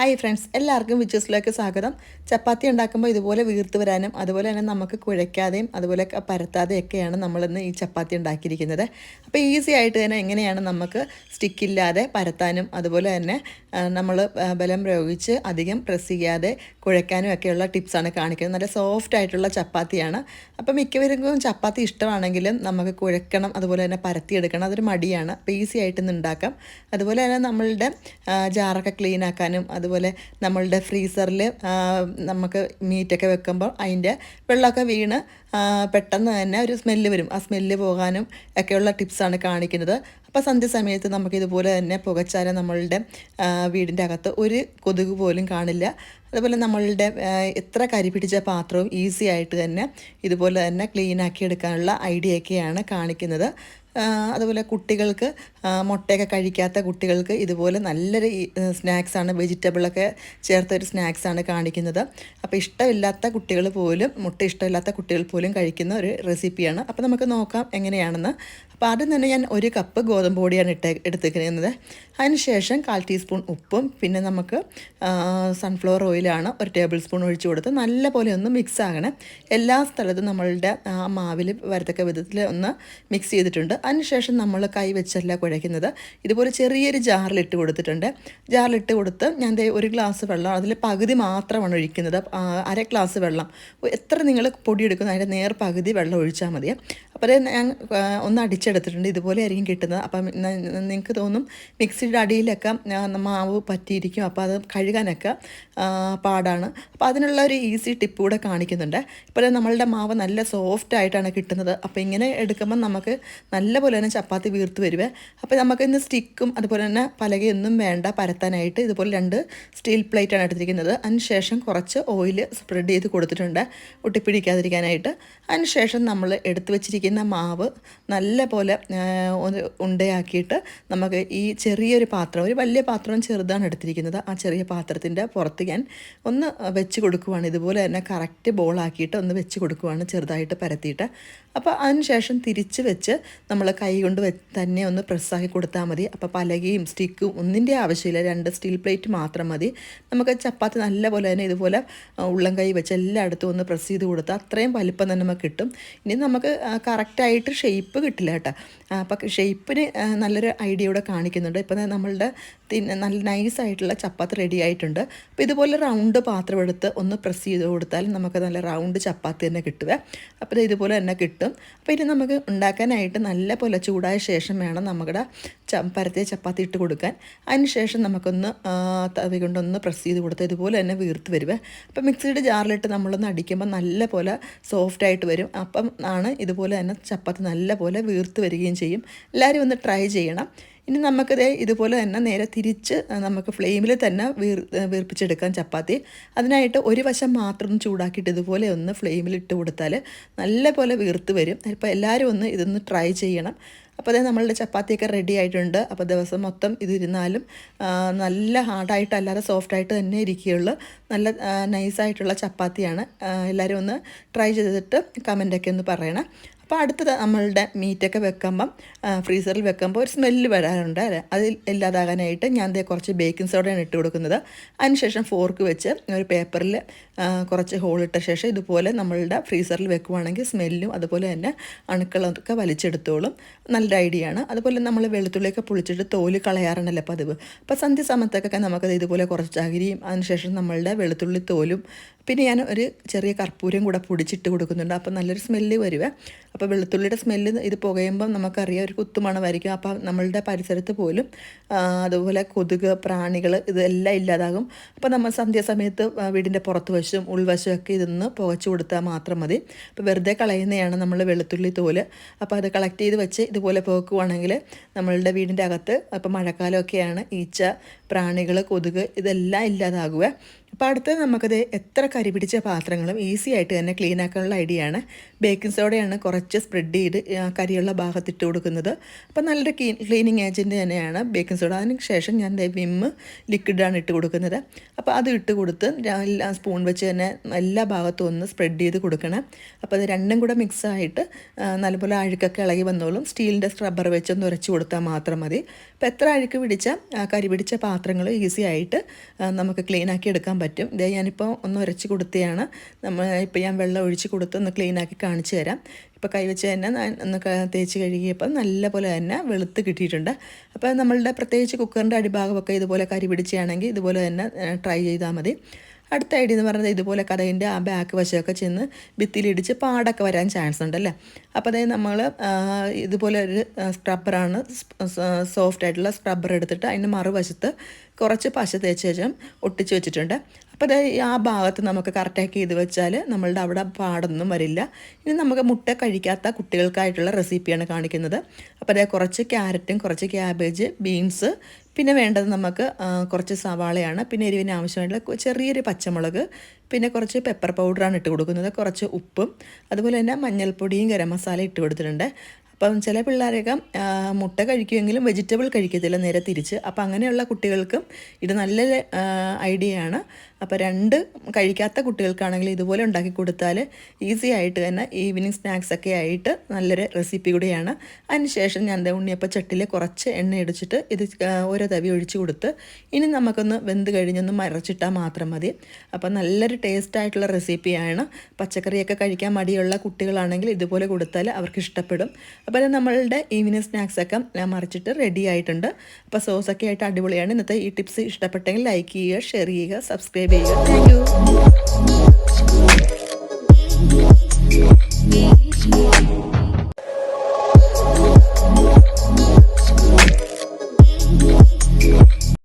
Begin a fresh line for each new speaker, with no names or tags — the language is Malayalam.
ഹായ് ഫ്രണ്ട്സ് എല്ലാവർക്കും വിച്ചസിലേക്ക് സ്വാഗതം. ചപ്പാത്തി ഉണ്ടാക്കുമ്പോൾ ഇതുപോലെ വീർത്ത് വരാനും അതുപോലെ തന്നെ നമുക്ക് കുഴയ്ക്കാതെയും അതുപോലെ പരത്താതെയും പരത്താതെയൊക്കെയാണ് നമ്മളിന്ന് ഈ ചപ്പാത്തി ഉണ്ടാക്കിയിരിക്കുന്നത്. അപ്പോൾ ഈസി ആയിട്ട് തന്നെ എങ്ങനെയാണ് നമുക്ക് സ്റ്റിക്കില്ലാതെ പരത്താനും അതുപോലെ തന്നെ നമ്മൾ ബലം പ്രയോഗിച്ച് അധികം പ്രസ് ചെയ്യാതെ കുഴയ്ക്കാനും ഒക്കെയുള്ള ടിപ്സാണ് കാണിക്കുന്നത്. നല്ല സോഫ്റ്റ് ആയിട്ടുള്ള ചപ്പാത്തിയാണ്. അപ്പോൾ മിക്കവർക്കും ചപ്പാത്തി ഇഷ്ടമാണെങ്കിലും നമുക്ക് കുഴക്കണം അതുപോലെ തന്നെ പരത്തിയെടുക്കണം അതൊരു മടിയാണ്. അപ്പോൾ ഈസി ആയിട്ട് ഉണ്ടാക്കാം. അതുപോലെ തന്നെ നമ്മളുടെ ജാറൊക്കെ ക്ലീൻ ആക്കാനും അതുപോലെ നമ്മളുടെ ഫ്രീസറിൽ നമുക്ക് മീറ്റൊക്കെ വെക്കുമ്പോൾ അതിന്റെ വെള്ളമൊക്കെ വീണ് പെട്ടെന്ന് തന്നെ ഒരു സ്മെല്ല് വരും. ആ സ്മെല്ല് പോകാനും ഒക്കെയുള്ള ടിപ്സാണ് കാണിക്കുന്നത്. അപ്പോൾ സന്ധ്യ സമയത്ത് നമുക്ക് ഇതുപോലെ തന്നെ പുകച്ചാല നമ്മളുടെ വീടിന്റെ അകത്ത് ഒരു കൊതുക് പോലും കാണില്ല. അതുപോലെ നമ്മളുടെ എത്ര കരി പിടിച്ച പാത്രവും ഈസി ആയിട്ട് തന്നെ ഇതുപോലെ തന്നെ ക്ലീനാക്കി എടുക്കാനുള്ള ഐഡിയ ഒക്കെയാണ് കാണിക്കുന്നത്. അതുപോലെ കുട്ടികൾക്ക് മുട്ടയൊക്കെ കഴിക്കാത്ത കുട്ടികൾക്ക് ഇതുപോലെ നല്ലൊരു സ്നാക്സാണ് വെജിറ്റബിളൊക്കെ ചേർത്ത ഒരു സ്നാക്സാണ് കാണിക്കുന്നത്. അപ്പോൾ ഇഷ്ടമില്ലാത്ത കുട്ടികൾ പോലും മുട്ട ഇഷ്ടമില്ലാത്ത കുട്ടികൾ പോലും കഴിക്കുന്ന ഒരു റെസിപ്പിയാണ് അപ്പോൾ നമുക്ക് നോക്കാം എങ്ങനെയാണെന്ന്. അപ്പോൾ ആദ്യം തന്നെ ഞാൻ ഒരു കപ്പ് ഗോതമ്പ് പൊടിയാണ് ഇട്ട് എടുത്തിരിക്കുന്നത്. അതിനുശേഷം കാൽ ടീസ്പൂൺ ഉപ്പും പിന്നെ നമുക്ക് സൺഫ്ലവർ ഓയിലാണ് ഒരു ടേബിൾ സ്പൂൺ ഒഴിച്ചു കൊടുത്ത് നല്ല പോലെ ഒന്ന് മിക്സ് ആകണം. എല്ലാ സ്ഥലത്തും നമ്മളുടെ മാവിൽ വരത്തക്ക വിധത്തിൽ ഒന്ന് മിക്സ് ചെയ്തിട്ടുണ്ട്. അതിനുശേഷം നമ്മൾ കൈ വെച്ചല്ല കുഴയ്ക്കുന്നത്. ഇതുപോലെ ചെറിയൊരു ജാറിലിട്ട് കൊടുത്തിട്ടുണ്ട്. ജാറിലിട്ട് കൊടുത്ത് ഞാൻ ഒരു ഗ്ലാസ് വെള്ളം അതിൽ പകുതി മാത്രമാണ് ഒഴിക്കുന്നത്. അര ഗ്ലാസ് വെള്ളം. എത്ര നിങ്ങൾ പൊടി അതിന്റെ നേർ പകുതി വെള്ളം ഒഴിച്ചാൽ മതി അപ്പോൾ ഞാൻ ഒന്ന് അടിച്ചെടുത്തിട്ടുണ്ട്. ഇതുപോലെ ആയിരിക്കും കിട്ടുന്നത്. അപ്പം നിങ്ങൾക്ക് തോന്നും മിക്സിയുടെ അടിയിലൊക്കെ മാവ് പറ്റിയിരിക്കും. അപ്പോൾ അത് കഴുകാനൊക്കെ പാടാണ്. അപ്പോൾ അതിനുള്ള ഒരു ഈസി ടിപ്പ് കൂടെ കാണിക്കുന്നുണ്ട്. ഇപ്പോൾ നമ്മളുടെ മാവ് നല്ല സോഫ്റ്റ് ആയിട്ടാണ് കിട്ടുന്നത്. അപ്പോൾ ഇങ്ങനെ എടുക്കുമ്പോൾ നമുക്ക് നല്ല പോലെ തന്നെ ചപ്പാത്തി വീർത്ത് വരുവേ. അപ്പോൾ നമുക്ക് ഇന്ന് സ്റ്റിക്കും അതുപോലെ തന്നെ പലകയൊന്നും വേണ്ട. പരത്താനായിട്ട് ഇതുപോലെ രണ്ട് സ്റ്റീൽ പ്ലേറ്റാണ് എടുത്തിരിക്കുന്നത്. അതിനുശേഷം കുറച്ച് ഓയിൽ സ്പ്രെഡ് ചെയ്ത് കൊടുത്തിട്ടുണ്ട്. ഒട്ടിപ്പിടിക്കാതിരിക്കാനായിട്ട്. അതിനുശേഷം നമ്മൾ എടുത്തു വെച്ചിരിക്കുന്ന മാവ് നല്ല പോലെ ഉണ്ടയാക്കിയിട്ട് നമുക്ക് ഈ ചെറിയൊരു പാത്രം ഒരു വലിയ പാത്രം ചെറുതാണ് എടുത്തിരിക്കുന്നത്. ആ ചെറിയ പാത്രത്തിന്റെ പുറത്ത് ഞാൻ ഒന്ന് വെച്ച് കൊടുക്കുവാണ്. ഇതുപോലെ തന്നെ കറക്റ്റ് ബോളാക്കിയിട്ട് ഒന്ന് വെച്ച് കൊടുക്കുവാണ് ചെറുതായിട്ട് പരത്തിയിട്ട്. അപ്പോൾ അതിനുശേഷം തിരിച്ച് വെച്ച് നമ്മൾ കൈ കൊണ്ട് തന്നെ ഒന്ന് പ്രസ്സാക്കി കൊടുത്താൽ മതി. അപ്പോൾ പലകയും സ്റ്റിക്കും ഒന്നിന്റെ ആവശ്യമില്ല. രണ്ട് സ്റ്റീൽ പ്ലേറ്റ് മാത്രം മതി. നമുക്ക് ചപ്പാത്തി നല്ല പോലെ തന്നെ ഇതുപോലെ ഉള്ളം കൈ വെച്ച് എല്ലായിടത്തും ഒന്ന് പ്രസ് ചെയ്ത് കൊടുത്താൽ അത്രയും വലിപ്പം തന്നെ നമുക്ക് കിട്ടും. ഇനി നമുക്ക് കറക്റ്റായിട്ട് ഷേപ്പ് കിട്ടില്ല കേട്ടോ. അപ്പോൾ ഷേപ്പിന് നല്ലൊരു ഐഡിയ ഇവിടെ കാണിക്കുന്നുണ്ട്. ഇപ്പം നമ്മളുടെ നല്ല നൈസായിട്ടുള്ള ചപ്പാത്തി റെഡി ആയിട്ടുണ്ട്. അപ്പോൾ ഇതുപോലെ റൗണ്ട് പാത്രം എടുത്ത് ഒന്ന് പ്രസ് ചെയ്ത് കൊടുത്താൽ നമുക്ക് നല്ല റൗണ്ട് ചപ്പാത്തി തന്നെ കിട്ടുക അപ്പോൾ ഇത് ഇതുപോലെ തന്നെ കിട്ടും. അപ്പോൾ ഇനി നമുക്ക് ഉണ്ടാക്കാനായിട്ട് നല്ല പോലെ ചൂടായ ശേഷം വേണം നമ്മുടെ പരത്തിയ ചപ്പാത്തി ഇട്ട് കൊടുക്കാൻ. അതിന് ശേഷം നമുക്കൊന്ന് തവി കൊണ്ടൊന്ന് പ്രസ് ചെയ്ത് കൊടുത്താൽ ഇതുപോലെ തന്നെ വീർത്ത് വരുവേ. അപ്പോൾ മിക്സിയുടെ ജാറിലിട്ട് നമ്മളൊന്ന് അടിക്കുമ്പോൾ നല്ല പോലെ സോഫ്റ്റായിട്ട് വരും. അപ്പം ആണ് ഇതുപോലെ തന്നെ ചപ്പാത്തി നല്ല പോലെ വീർത്ത് വരികയും ചെയ്യും. എല്ലാവരും ഒന്ന് ട്രൈ ചെയ്യണം. ഇനി നമുക്കത് ഇതുപോലെ തന്നെ നേരെ തിരിച്ച് നമുക്ക് ഫ്ലെയിമിൽ തന്നെ വീർ വീർപ്പിച്ചെടുക്കാം ചപ്പാത്തി. അതിനായിട്ട് ഒരു വശം മാത്രം ചൂടാക്കിയിട്ട് ഇതുപോലെ ഒന്ന് ഫ്ലെയിമിൽ ഇട്ട് കൊടുത്താൽ നല്ല പോലെ വീർത്ത് വരും. അപ്പോൾ എല്ലാവരും ഒന്ന് ഇതൊന്ന് ട്രൈ ചെയ്യണം. അപ്പോൾ അതേ നമ്മളുടെ ചപ്പാത്തിയൊക്കെ റെഡി ആയിട്ടുണ്ട്. അപ്പോൾ ദിവസം മൊത്തം ഇതിരുന്നാലും നല്ല നല്ല സോഫ്റ്റ് സോഫ്റ്റായിട്ട് തന്നെ ഇരിക്കുകയുള്ളൂ. നല്ല നൈസായിട്ടുള്ള ചപ്പാത്തിയാണ്. എല്ലാവരും ഒന്ന് ട്രൈ ചെയ്തിട്ട് കമന്റൊക്കെ ഒന്ന് പറയണം. അപ്പോൾ അടുത്തത് നമ്മളുടെ മീറ്റൊക്കെ വെക്കുമ്പം ഫ്രീസറിൽ വെക്കുമ്പോൾ ഒരു സ്മെല്ല് വരാറുണ്ട് അല്ലേ? അത് ഇല്ലാതാകാനായിട്ട് ഞാൻ ദേ കുറച്ച് ബേക്കിംഗ് സോഡയാണ് ഇട്ട് കൊടുക്കുന്നത്. അതിനുശേഷം ഫോർക്ക് വെച്ച് ഒരു പേപ്പറിൽ കുറച്ച് ഹോളിട്ട ശേഷം ഇതുപോലെ നമ്മളുടെ ഫ്രീസറിൽ വെക്കുവാണെങ്കിൽ സ്മെല്ലും അതുപോലെ തന്നെ അണുക്കളൊക്കെ വലിച്ചെടുത്തോളും. നല്ലൊരു ഐഡിയ ആണ്. അതുപോലെ നമ്മൾ വെളുത്തുള്ളിയൊക്കെ പൊളിച്ചിട്ട് തോൽ കളയാറുണ്ടല്ലോ പതിവ്. അപ്പോൾ സന്ധ്യ സമയത്തൊക്കെ നമുക്കത് ഇതുപോലെ കുറച്ച് അകിരിയും അതിനുശേഷം നമ്മളുടെ വെളുത്തുള്ളി തോലും പിന്നെ ഞാൻ ഒരു ചെറിയ കർപ്പൂരം കൂടെ പൊടിച്ചിട്ട് കൊടുക്കുന്നുണ്ട്. അപ്പോൾ നല്ലൊരു സ്മെല്ല് വരുവേ. അപ്പോൾ വെളുത്തുള്ളിയുടെ സ്മെല്ല് ഇത് പുകയുമ്പം നമുക്കറിയാം ഒരു കുത്തുമണമായിരിക്കും. അപ്പോൾ നമ്മളുടെ പരിസരത്ത് പോലും അതുപോലെ കൊതുക് പ്രാണികൾ ഇതെല്ലാം ഇല്ലാതാകും. അപ്പോൾ നമ്മൾ സന്ധ്യാസമയത്ത് വീടിന്റെ പുറത്ത് വശവും ഉൾവശവും ഒക്കെ ഇതൊന്ന് പുകച്ചു കൊടുത്താൽ മാത്രം മതി. അപ്പോൾ വെറുതെ കളയുന്നതാണ് നമ്മൾ വെളുത്തുള്ളി തോൽ. അപ്പോൾ അത് കളക്ട് ചെയ്ത് വെച്ച് ഇതുപോലെ പുകക്കുവാണെങ്കിൽ നമ്മളുടെ വീടിന്റെ അകത്ത് അപ്പോൾ മഴക്കാലമൊക്കെയാണ് ഈച്ച പ്രാണികൾ കൊതുക് ഇതെല്ലാം ഇല്ലാതാകുക അപ്പോൾ അടുത്തത് നമുക്കത് എത്ര കരി പിടിച്ച പാത്രങ്ങളും ഈസി ആയിട്ട് തന്നെ ക്ലീൻ ആക്കാനുള്ള ഐഡിയ ആണ്. ബേക്കിംഗ് സോഡയാണ് കുറച്ച് സ്പ്രെഡ് ചെയ്ത് കരിയുള്ള ഭാഗത്ത് ഇട്ട് കൊടുക്കുന്നത്. അപ്പോൾ നല്ലൊരു ക്ലീ ക്ലീനിങ് ഏജന്റ് തന്നെയാണ് ബേക്കിംഗ് സോഡ അതിന് ശേഷം ഞാൻ വിമ്മ് ലിക്വിഡാണ് ഇട്ട് കൊടുക്കുന്നത്. അപ്പോൾ അത് ഇട്ട് കൊടുത്ത് സ്പൂൺ വെച്ച് തന്നെ എല്ലാ ഭാഗത്തും ഒന്ന് സ്പ്രെഡ് ചെയ്ത് കൊടുക്കണം. അപ്പോൾ അത് രണ്ടും കൂടെ മിക്സായിട്ട് നല്ലപോലെ അഴുക്കൊക്കെ ഇളകി വന്നോളും. സ്റ്റീലിന്റെ സ്ക്രബ്ബർ വെച്ചൊന്ന് ഉരച്ച് കൊടുത്താൽ മാത്രം മതി. അപ്പോൾ എത്ര അഴുക്ക് പിടിച്ച കരി പിടിച്ച പാത്രങ്ങൾ ഈസി ആയിട്ട് നമുക്ക് ക്ലീൻ ആക്കി എടുക്കാൻ പറ്റും. ഇതേ ഞാനിപ്പോൾ ഒന്ന് ഉരച്ച് കൊടുത്തതാണ് നമ്മൾ ഇപ്പോൾ ഞാൻ വെള്ളം ഒഴിച്ച് കൊടുത്ത് ഒന്ന് ക്ലീൻ ആക്കി കാണിച്ചു തരാം. ഇപ്പോൾ കൈവച്ച് തന്നെ ഒന്ന് തേച്ച് കഴുകിയപ്പോൾ നല്ല പോലെ തന്നെ വെളുത്ത് കിട്ടിയിട്ടുണ്ട്. അപ്പോൾ നമ്മളുടെ പ്രത്യേകിച്ച് കുക്കറിന്റെ അടിഭാഗമൊക്കെ ഇതുപോലെ കരി പിടിച്ചാണെങ്കിൽ ഇതുപോലെ തന്നെ ട്രൈ ചെയ്താൽ മതി. അടുത്ത ഐഡിയ എന്ന് പറയുന്നത് ഇതുപോലെ കഥകിന്റെ ആ ബാക്ക് വശമൊക്കെ ചെന്ന് ഭിത്തിയിലിടിച്ച് പാടൊക്കെ വരാൻ ചാൻസ് ഉണ്ടല്ലേ? അപ്പോൾ അതായത് നമ്മൾ ഇതുപോലെ ഒരു സ്ക്രബ്ബറാണ് സോഫ്റ്റ് ആയിട്ടുള്ള സ്ക്രബ്ബർ എടുത്തിട്ട് അതിന്റെ മറുവശത്ത് കുറച്ച് പശ തേച്ച ശേഷം ഒട്ടിച്ച് വെച്ചിട്ടുണ്ട്. അപ്പോൾ അത് ആ ഭാഗത്ത് നമുക്ക് കറക്റ്റാക്കി ചെയ്ത് വെച്ചാൽ നമ്മളുടെ അവിടെ പാടൊന്നും വരില്ല. ഇനി നമുക്ക് മുട്ട കഴിക്കാത്ത കുട്ടികൾക്കായിട്ടുള്ള റെസിപ്പിയാണ് കാണിക്കുന്നത്. അപ്പോൾ അതേ കുറച്ച് ക്യാരറ്റും കുറച്ച് ക്യാബേജ് ബീൻസ് പിന്നെ വേണ്ടത് നമുക്ക് കുറച്ച് സവാളയാണ്. പിന്നെ എരിവിന് ആവശ്യമായിട്ടുള്ള ചെറിയൊരു പച്ചമുളക് പിന്നെ കുറച്ച് പെപ്പർ പൗഡറാണ് ഇട്ട് കൊടുക്കുന്നത്. കുറച്ച് ഉപ്പും അതുപോലെ തന്നെ മഞ്ഞൾപ്പൊടിയും ഗരം മസാല ഇട്ട് കൊടുത്തിട്ടുണ്ട്. അപ്പം ചില പിള്ളേരൊക്കെ മുട്ട കഴിക്കുമെങ്കിലും വെജിറ്റബിൾ കഴിക്കത്തില്ല നേരെ തിരിച്ച്. അപ്പം അങ്ങനെയുള്ള കുട്ടികൾക്കും ഇത് നല്ലൊരു ഐഡിയ ആണ്. അപ്പോൾ രണ്ട് കഴിക്കാത്ത കുട്ടികൾക്കാണെങ്കിൽ ഇതുപോലെ ഉണ്ടാക്കി കൊടുത്താൽ ഈസി ആയിട്ട് തന്നെ ഈവനിങ് സ്നാക്സ് ഒക്കെ ആയിട്ട് നല്ലൊരു റെസിപ്പി കൂടിയാണ്. അതിനുശേഷം ഞാൻ ദേ ഉണ്ണിയപ്പം ചട്ടിയിൽ കുറച്ച് എണ്ണ അടിച്ചിട്ട് ഇത് ഓരോ തവി ഒഴിച്ച് കൊടുത്ത് ഇനി നമുക്കൊന്ന് വെന്ത് കഴിഞ്ഞൊന്ന് മരച്ചിട്ടാൽ മാത്രം മതി. അപ്പം നല്ലൊരു ടേസ്റ്റ് ആയിട്ടുള്ള റെസിപ്പിയാണ്. പച്ചക്കറിയൊക്കെ കഴിക്കാൻ മടിയുള്ള കുട്ടികളാണെങ്കിൽ ഇതുപോലെ കൊടുത്താൽ അവർക്ക് ഇഷ്ടപ്പെടും. അപ്പോൾ നമ്മളുടെ ഈവനിങ് സ്നാക്സ് ഒക്കെ ഞാൻ മറിച്ചിട്ട് റെഡി ആയിട്ടുണ്ട്. അപ്പോൾ സോസൊക്കെ ആയിട്ട് അടിപൊളിയാണ്. ഇന്നത്തെ ഈ ടിപ്സ് ഇഷ്ടപ്പെട്ടെങ്കിൽ ലൈക്ക് ചെയ്യുക ഷെയർ ചെയ്യുക സബ്സ്ക്രൈബ് ചെയ്യുക താങ്ക്